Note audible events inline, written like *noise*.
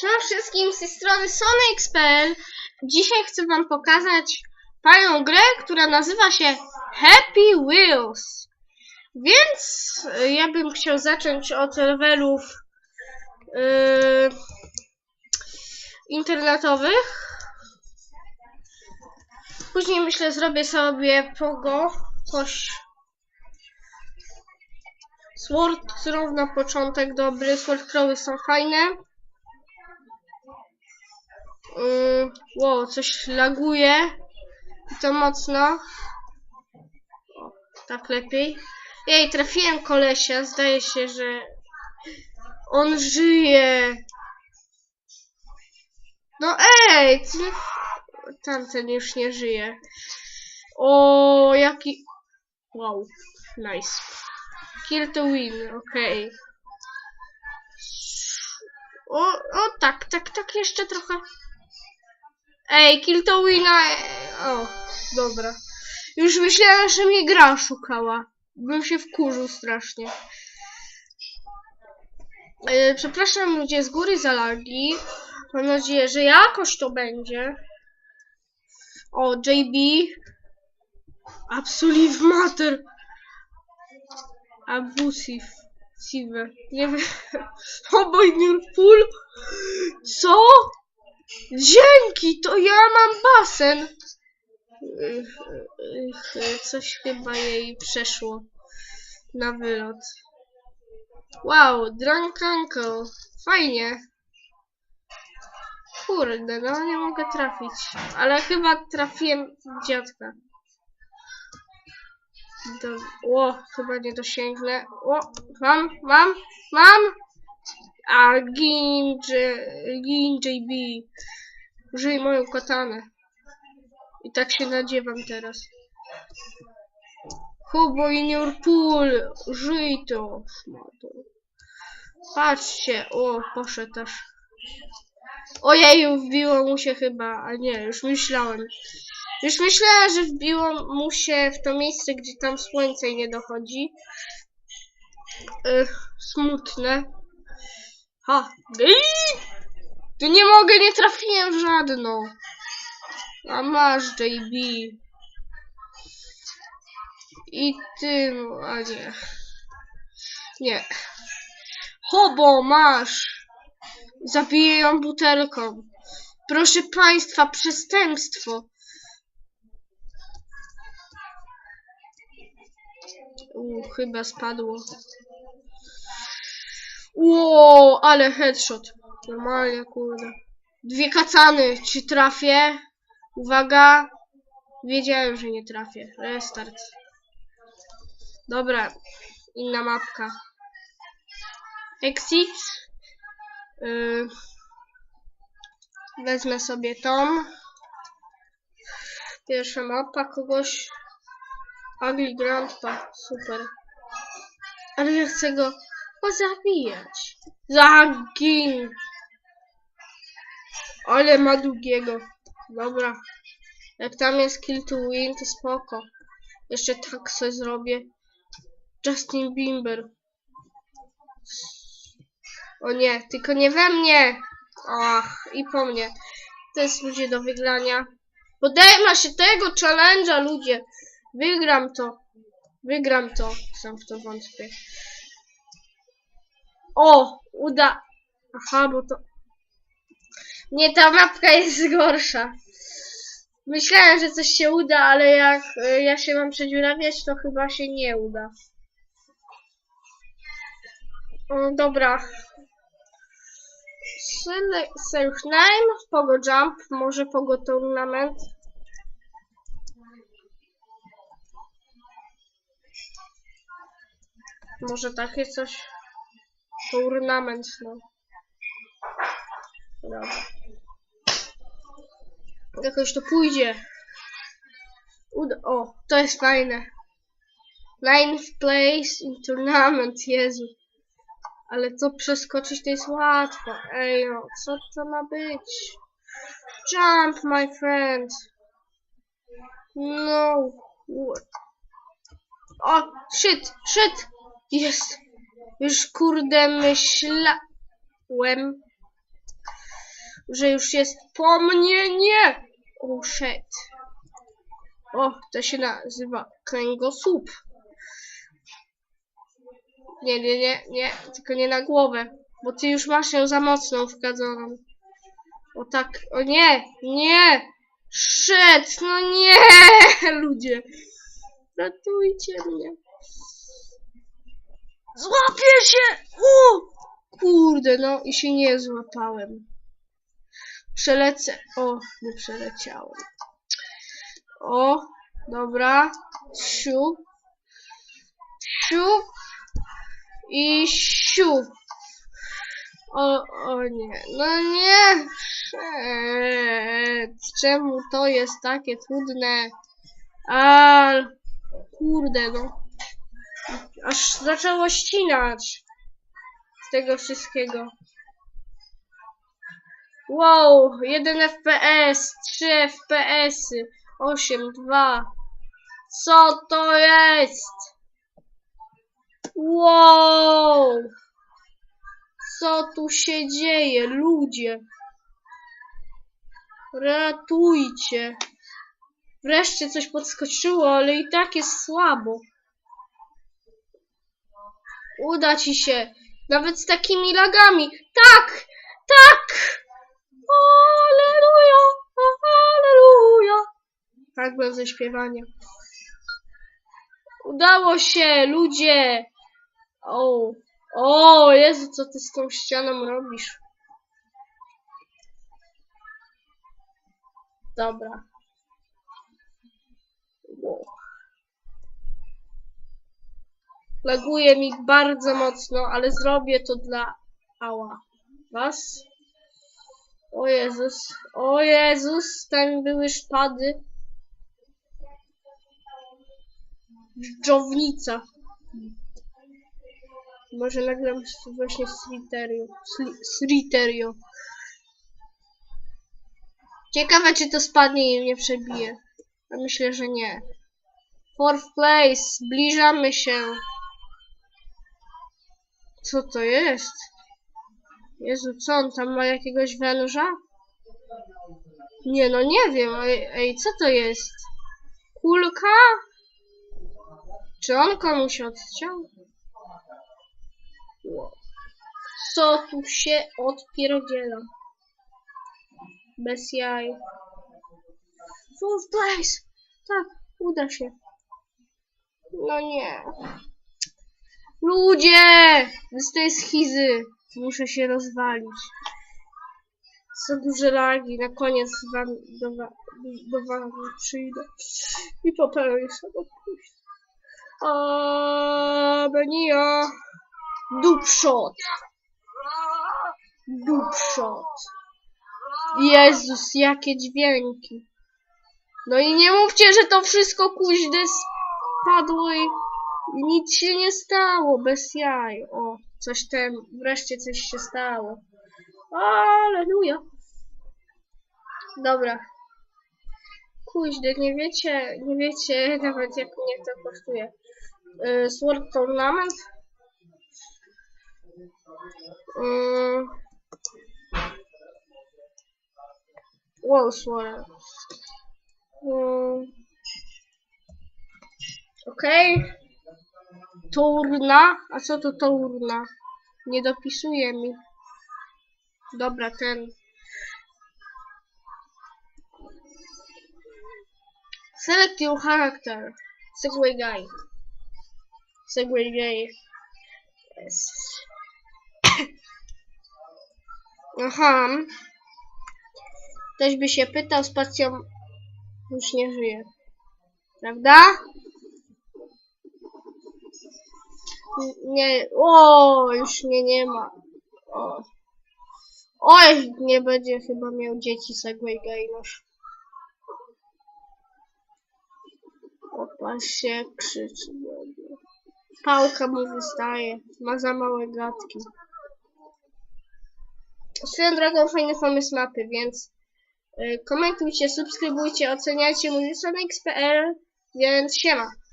Siema wszystkim z tej strony SonyX.pl Dzisiaj chcę wam pokazać fajną grę, która nazywa się Happy Wheels. Więc y, ja bym chciał zacząć od levelów yy, internetowych. Później myślę zrobię sobie pogo, coś Sword Crow na początek dobry, Sword Crowy są fajne. Yy, wow, coś laguje. I to mocno. O, tak lepiej. Jej, trafiłem kolesia. Zdaje się, że on żyje. No ej, ty... tamten już nie żyje. O, jaki... Wow, nice. Kill to win, okej. O, o, tak, tak, tak, jeszcze trochę. Ej, kill to wina. O, dobra. Już myślałem, że mnie gra szukała. Bym się wkurzył strasznie. E, przepraszam ludzie z góry za lagi. Mam nadzieję, że jakoś to będzie. O, JB. Absolute Matter. Abusive. Siwe. Nie wiem. *laughs* Oboj Nurpul. Co? Dzięki, to ja mam basen. Coś chyba jej przeszło na wylot. Wow, Drunk Uncle. Fajnie. Kurde, no nie mogę trafić. Ale chyba trafiłem dziadka. Do... O, chyba nie dosięgnę. O, mam, mam, mam. A, gin, JB. Użyj moją katanę. I tak się nadziewam teraz. Hubo i Nurpul, żyj to, szmato. Patrzcie, o, poszedł aż. Ojeju, wbiło mu się chyba, a nie, już myślałem. Już myślałem, że wbiło mu się w to miejsce, gdzie tam słońce nie dochodzi. Ech, smutne. Ha, ej! Tu nie mogę, nie trafiłem w żadną. A masz, JB. I ty, a nie. Nie. Hobo, masz. Zabiję ją butelką. Proszę państwa, przestępstwo. U, chyba spadło. Ło, ale headshot. Normalnie, kurde. Dwie kacany. Czy trafię? Uwaga. Wiedziałem, że nie trafię. Restart. Dobra. Inna mapka. Exit. Yy. Wezmę sobie tą. Pierwsza mapa kogoś. Ugly Grandpa. Super. Ale ja chcę go pozabijać. Zagin! Ale ma długiego. Dobra. Jak tam jest kill to win, to spoko. Jeszcze tak sobie zrobię. Justin Bieber. O nie, tylko nie we mnie! Ach, i po mnie. To jest ludzie do wygrania. Podejmę się tego challenge'a, ludzie. Wygram to. Wygram to. Sam w to wątpię. O! Uda. Aha, bo to... Nie, ta mapka jest gorsza. Myślałem, że coś się uda, ale jak y, ja się mam przedziurawiać, to chyba się nie uda. O, dobra. Self name, Pogo Jump, może Pogo Tournament. Może takie coś. Tournament, no. Dobra. Jakoś to pójdzie. Uda o, to jest fajne. Ninth place in tournament, Jezu. Ale to przeskoczyć to jest łatwo. Ej no, co to ma być? Jump, my friend. No. O, shit, shit. Jest. Już kurde myślałem. że już jest po mnie, nie! Oh shit. O, to się nazywa kręgosłup. Nie, nie, nie, nie, tylko nie na głowę, bo ty już masz ją za mocną wkadzoną. O tak, o nie, nie! Shit, no nie! *laughs* Ludzie, ratujcie mnie. Złapię się! O! Kurde, no i się nie złapałem. Przelecę. O, nie przeleciałem. O, dobra. Siu. Siu. I siu. O, o nie. No nie. Shit. Czemu to jest takie trudne? A, kurde, no. Aż zaczęło ścinać z tego wszystkiego. Wow, 1 FPS, 3 FPS, 8, 2. Co to jest? Wow! Co tu się dzieje, ludzie? Ratujcie. Wreszcie coś podskoczyło, ale i tak jest słabo. Uda ci się. Nawet z takimi lagami. Tak! Tak! Aleluja! Aleluja! Tak bez zaśpiewania. Udało się, ludzie! O, o, Jezu, co ty z tą ścianą robisz? Dobra. Laguje mi bardzo mocno, ale zrobię to dla ała. Was? O Jezus, o Jezus, tam były szpady. Dżownica. Może nagram właśnie Sriterio. Sriterio. Ciekawe, czy to spadnie i nie przebije. A myślę, że nie. Fourth place. Zbliżamy się. Co to jest? Jezu, co on tam ma jakiegoś węża? Nie, no nie wiem. Ej, ej co to jest? Kulka? Czy on komuś odciął? Co tu się odpierdziela? Bez jaj. Fourth place! Tak, uda się. No nie. Ludzie! Tej schizy. Muszę się rozwalić. Są duże lagi. Na koniec wam, do, do wami przyjdę. I popełnię samobójstwo. A Benio. Dupshot. Dupshot. Jezus, jakie dźwięki. No i nie mówcie, że to wszystko kuźdy i nic się nie stało, bez jaj. O, coś tam, wreszcie coś się stało. Aleluja. Dobra. Kuźdy, nie wiecie, nie wiecie *laughs* nawet jak mnie to kosztuje. Yy, Sword Tournament. Yy. Wow, Sword. Yy. Okej. Turna? A co to turna? Nie dopisuje mi. Dobra, ten. Select your character. Segway guy. Segway guy. Yes. *coughs* Aha. Ktoś by się pytał, spacją już nie żyje. Prawda? Nie, o, już mnie nie ma. O. Oj, nie będzie chyba miał dzieci Segway Gainosz. Popatrz się, krzyczy. Pałka mu wystaje. Ma za małe gadki. Swoją drogą fajny pomysł mapy, więc y, komentujcie, subskrybujcie, oceniajcie mój XPL, więc siema.